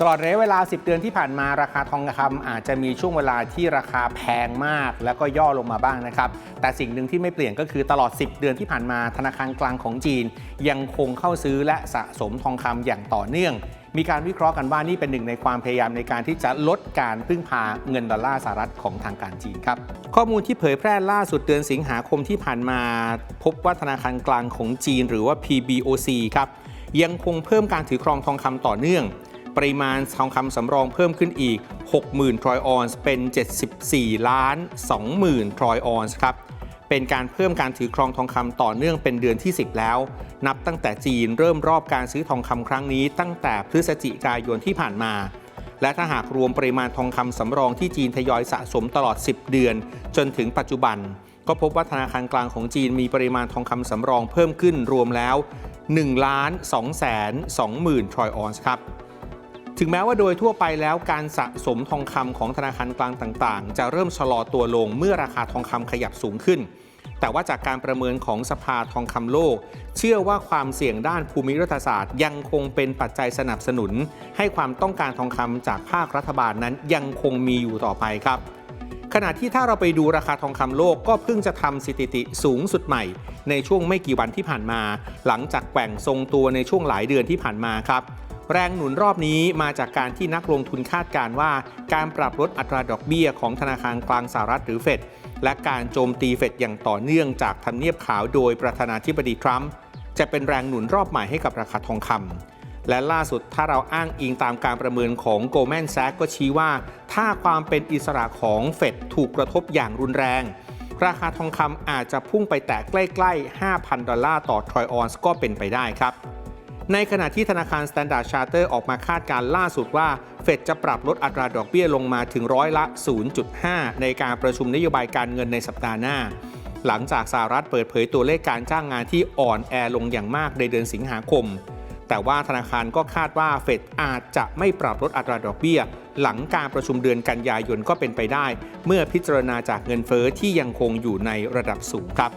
ตลอดระยะเวลา 10 เดือนที่ผ่านมาราคาทองคำอาจจะมีช่วงเวลาที่ราคาแพงมาก แล้วก็ย่อลงมาบ้างนะครับ แต่สิ่งหนึ่งที่ไม่เปลี่ยนก็คือตลอด 10 เดือนที่ผ่านมาธนาคารกลางของจีน ยังคงเข้าซื้อและสะสมทองคำอย่างต่อเนื่อง มีการวิเคราะห์กันว่านี่เป็นหนึ่งในความพยายามในการที่จะลดการพึ่งพาเงินดอลลาร์สหรัฐของทางการจีนครับข้อมูลที่เผยแพร่ล่าสุดเดือนสิงหาคมที่ผ่านมา พบว่าธนาคารกลางของจีน หรือว่า PBOC ครับยังคงเพิ่มการถือครองทองคำต่อเนื่อง ปริมาณทองคำสำรองเพิ่มขึ้นอีก 60,000 ทรอยออนซ์เป็น 74 ล้าน 20,000 ทรอยออนซ์ครับเป็นการเพิ่มการถือครองทองคำต่อเนื่องเป็นเดือนที่ 10 แล้ว นับตั้งแต่จีนเริ่มรอบการซื้อทองคำครั้งนี้ ตั้งแต่พฤศจิกายนที่ผ่านมา และถ้าหากรวมปริมาณทองคำสำรองที่จีนทยอยสะสมตลอด 10 เดือน จนถึงปัจจุบัน ก็พบว่าธนาคารกลางของจีนมีปริมาณทองคำสำรองเพิ่มขึ้นรวมแล้ว1ล้าน2แสน20,000 ทรอยออนซ์ครับ ถึงแม้ว่าโดยทั่วไปแล้วการสะสมทองคำของธนาคารกลางต่างๆ จะเริ่มชะลอตัวลงเมื่อราคาทองคำขยับสูงขึ้น แต่ว่าจากการประเมินของสภาทองคำโลก เชื่อว่าความเสี่ยงด้านภูมิรัฐศาสตร์ ยังคงเป็นปัจจัยสนับสนุน ให้ความต้องการทองคำจากภาครัฐบาลนั้นยังคงมีอยู่ต่อไปครับขณะที่ถ้าเราไปดูราคาทองคำโลกก็เพิ่งจะทำสถิติสูงสุดใหม่ ในช่วงไม่กี่วันที่ผ่านมา หลังจากแกว่งทรงตัวในช่วงหลายเดือนที่ผ่านมาครับ แรงหนุนรอบนี้มาจากการที่นักลงทุนคาดการว่า การปรับลดอัตราดอกเบี้ยของธนาคารกลางสหรัฐหรือเฟดและการโจมตีเฟดอย่างต่อเนื่องจากทำเนียบขาวโดยประธานาธิบดีทรัมป์จะเป็นแรงหนุนรอบใหม่ให้กับราคาทองคำและล่าสุดถ้าเราอ้างอิงตามการประเมินของ Goldman Sachs ก็ชี้ว่า ถ้าความเป็นอิสระของเฟดถูกกระทบอย่างรุนแรง ราคาทองคำอาจจะพุ่งไปแตะใกล้ ๆ 5,000 ดอลลาร์ต่อทรอยออนซ์ก็เป็นไปได้ครับ ในขณะที่ธนาคาร Standard Charter ออกมาคาดการณ์ล่าสุดว่า เฟดจะปรับลดอัตราดอกเบี้ยลงมาถึงร้อยละ 0.5 ในการประชุมนโยบายการเงินในสัปดาห์หน้า หลังจากสหรัฐเปิดเผยตัวเลขการจ้างงานที่อ่อนแอลงอย่างมากในเดือนสิงหาคม แต่ว่าธนาคารก็คาดว่าเฟดอาจจะไม่ปรับลดอัตราดอกเบี้ย หลังการประชุมเดือนกันยายนก็เป็นไปได้ เมื่อพิจารณาจากเงินเฟอ้อที่ยังคงอยู่ในระดับสูงครับ